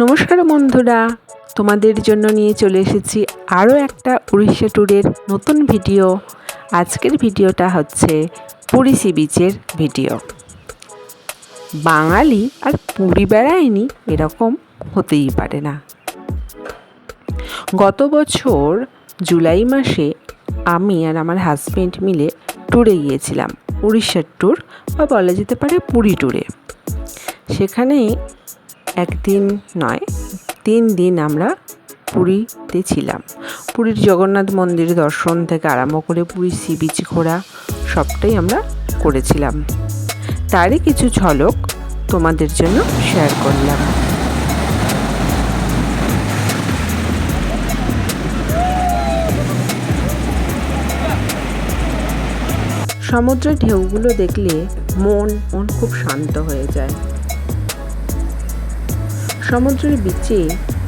নমস্কার বন্ধুরা, তোমাদের জন্য নিয়ে চলে এসেছি আরও একটা উড়িষ্যা ট্যুরের নতুন ভিডিও। আজকের ভিডিওটা হচ্ছে পুরী সি বিচের ভিডিও। বাঙালি আর পুরী বেড়ায়নি এরকম হতেই পারে না। গত বছর জুলাই মাসে আমি আর আমার হাজব্যান্ড মিলে ট্যুরে গিয়েছিলাম, উড়িষ্যার ট্যুর বা বলা যেতে পারে পুরী ট্যুরে। সেখানে একদিন নয়, তিন দিন আমরা পুরীতে ছিলাম। পুরীর জগন্নাথ মন্দির দর্শন থেকে আরম্ভ করে পুরী সি বিচ ঘোরা সবটাই আমরা করেছিলাম। তারই কিছু ঝলক তোমাদের জন্য শেয়ার করলাম। সমুদ্রের ঢেউগুলো দেখলে মন মন খুব শান্ত হয়ে যায়। সমুদ্রের বিচে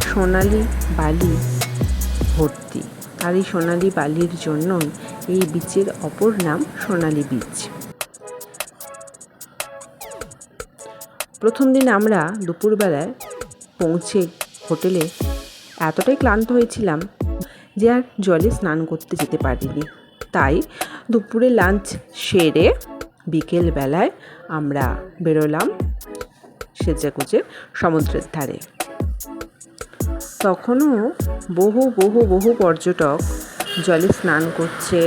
সোনালি বালি ভর্তি। আর এই সোনালি বালির জন্যই এই বিচের অপর নাম সোনালি বিচ। প্রথম দিন আমরা দুপুরবেলায় পৌঁছে হোটেলে এতটাই ক্লান্ত হয়েছিলাম যে আর জলে স্নান করতে যেতে পারিনি। তাই দুপুরে লাঞ্চ সেরে বিকেল বেলায় আমরা বেরোলাম সেজেগুজে সমুদ্রের ধারে। তখনও বহু বহু বহু পর্যটক জলে স্নান করছে।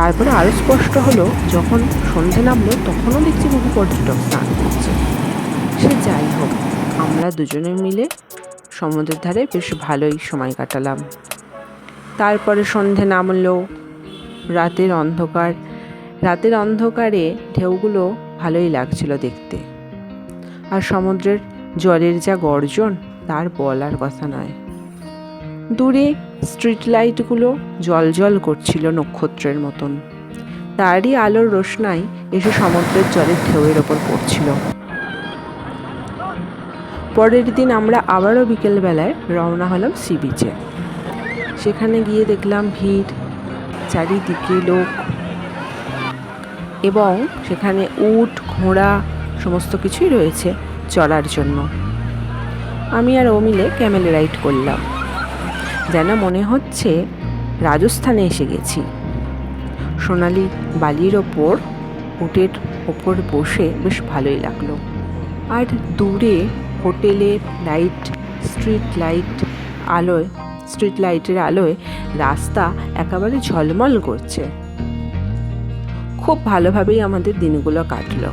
তারপরে আরও স্পষ্ট হলো, যখন সন্ধে নামলো, তখনও দেখছি বহু পর্যটক স্নান করছে। সে যাই হোক, আমরা দুজনে মিলে সমুদ্রের ধারে বেশ ভালোই সময় কাটালাম। তারপরে সন্ধে নামলো, রাতের অন্ধকার, রাতের অন্ধকারে ঢেউগুলো ভালোই লাগছিল দেখতে। আর সমুদ্রের জলের যা গর্জন, তার বলার কথা নয়। দূরে স্ট্রিট লাইটগুলো জল জল করছিল নক্ষত্রের মতন। তারই আলোর রোশনাই এসে সমুদ্রের জলের ঢেউয়ের ওপর পড়ছিল। পরের দিন আমরা আবারও বিকেলবেলায় রওনা হলাম সি বিচে সেখানে গিয়ে দেখলাম ভিড়, চারিদিকে লোক এবং সেখানে উট, ঘোড়া সমস্ত কিছুই রয়েছে চড়ার জন্য। আমি আর ও মিলে ক্যামেল রাইড করলাম। যেন মনে হচ্ছে রাজস্থানে এসে গেছি। সোনালি বালির ওপর, উটের ওপর বসে বেশ ভালোই লাগল। আর দূরে হোটেলের লাইট, স্ট্রিট লাইট আলোয়, স্ট্রিট লাইটের আলোয় রাস্তা একেবারে ঝলমল করছে। খুব ভালোভাবেই আমাদের দিনগুলো কাটলো।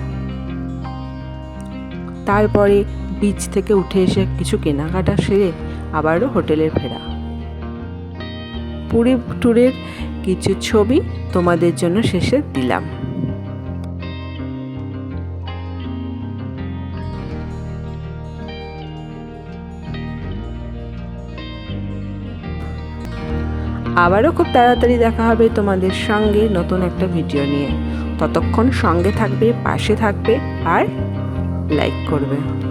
তারপরে বিচ থেকে উঠে এসে কিছু কেনাকাটা সেরে আবারও হোটেলে ফেরা। পুরী ট্যুরের কিছু ছবি তোমাদের জন্য শেষে দিলাম। আবারও খুব তাড়াতাড়ি দেখা হবে তোমাদের সঙ্গে নতুন একটা ভিডিও নিয়ে। ততক্ষণ সঙ্গে থাকবে, পাশে থাকবে আর লাইক করবে।